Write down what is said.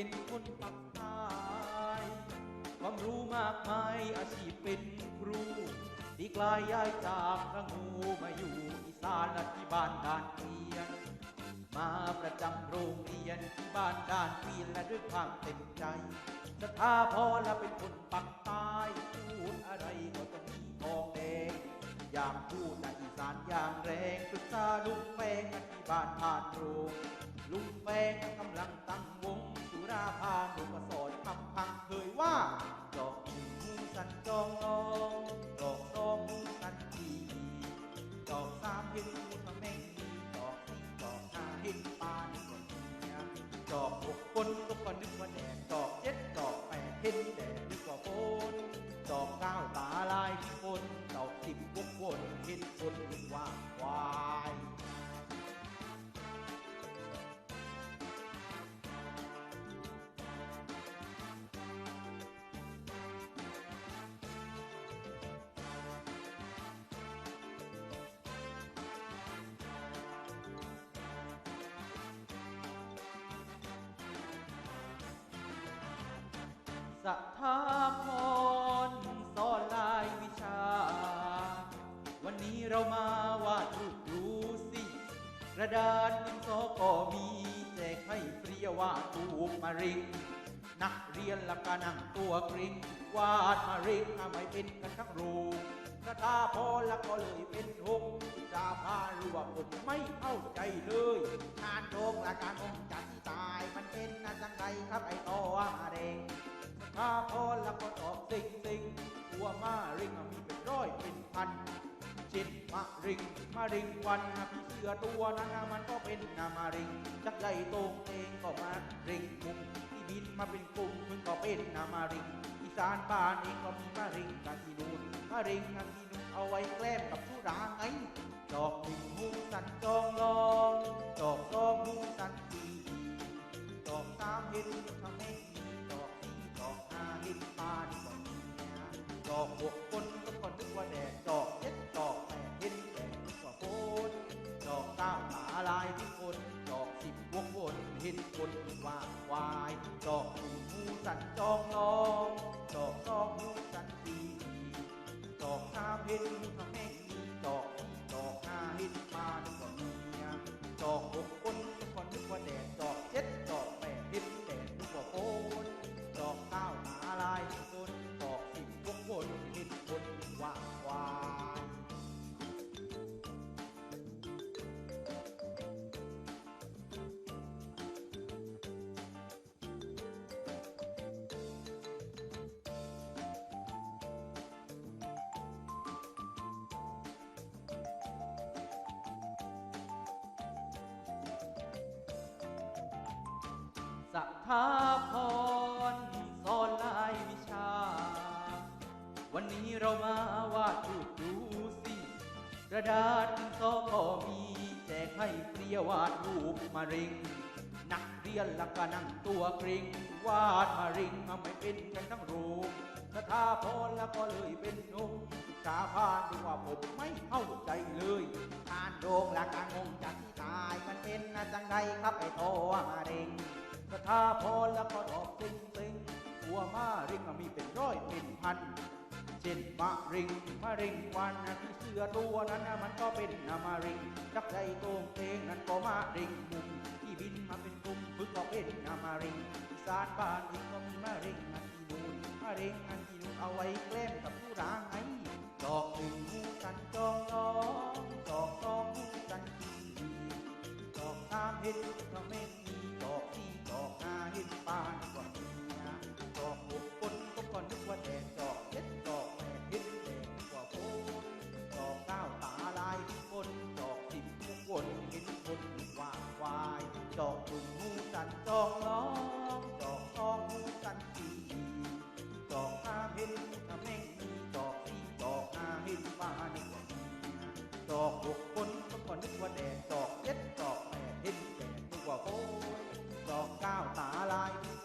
เป็นคนปักใต้ความรู้มากมายอาชีพเป็นครูที่กลายย้ายจากพระงูมาอยู่อีสานและที่บ้านด่านเกวียน มาประจำโรงเรียนที่บ้านด่านเกวียนและด้วยความเต็มใจสถาพรและเป็นคนปักใต้พูดอะไรก็ต้องมีทองแดงอยากพูดแต่อีสานอย่างแรงปรึกษาลุงแฟงที่บ้านผ่านโรงลุงแฟง สถาพรสอนลายวิชา วันนี้เรามาวาดรูปดูสิกระดาษดินสอก็มีแจกให้ฟรีวาดรูปมาริงนักเรียนละกานั่งตัวกริงวาดมาริงทำให้เป็นกันทั้งรูปสถาพรแล้วก็เลยเป็นหงวิชาพารู้ว่าผมไม่เข้าใจเลยงานโรงละการองจัดที่ตายมันเป็นนาจังไรครับไอ้ตอมาเด้ง ถ้าพอแล้วก็ตอบสิงสิงตัวมาริงมีเป็นร้อยเป็นพันเช่นมาริงมาริงวันพี่เสือตัวนั้นน่ะมันก็เป็นนามาริงจักใหญ่โตงเองก็มาริงมุมที่บินมาเป็นกลุ่มมึงก็เป็นนามาริงอีสานบ้านเองก็มีมาริงกันที่นู่นมาริงกันที่นู่นเอาไว้แกล้มกับทุราไงดอกหนึ่งหูสันจองลอ อกหูหูสันจองลองดอกสอกหูสันดีดอกสาเพชรทำให้ดีดอกดอกห้าเห็ดมาดอกเมียดอกอกาพรสอนลายวิชา วันนี้เรามาวาดรูปดูสิ กระดาษดินสอก็มีแจกให้เปรียวาดรูปมาริง นักเรียนละก็นั่งตัวกริงวาดมาริงเอาไม่เป็นกันทั้งรูปสถาพรแล้วก็เลยเป็นหนุ่มศึกษาพานดูว่าผมไม่เข้าใจเลยการโรงละการงงจากที่ตายมันเป็นนะจังใดครับไอ้โตมาเริง สถาพรแล้วก็ดอกติงติงหัวมาริงมีเป็นร้อยเป็นพันเช่นมะริงมะริงวันนะที่เสือตัวนั้นนะมันก็เป็นนามาริงจักใจโตงเตงนั้นก็มาริงมุมที่บินมาเป็นกลุ่มพึกก็เป็นนามาริงอีสานบ้านเองก็มีมะริงอันที่นูนมะริงอันที่นูนเอาไว้แกล้มกับผู้รางไงดอกหนึ่งหูสันจองน้องดอกสองหูสันทีดอกสามเห็นทำเม็ดมีดอกสี่ กห้นปานกว่าเมียดอกหกคนก็ก็นึกว่าแดดดอกเจ็ดดอกแปดเห็นแดดกว่าฝนดอกก้าวตาลายคนดอกสิบทุกคนเห็นคนว่าควาย ดอกตุ่มหูสันจอง อกเจ็ดดอกแปดเห็นแดดนึกว่าฝนดอกเก้าตาลายที่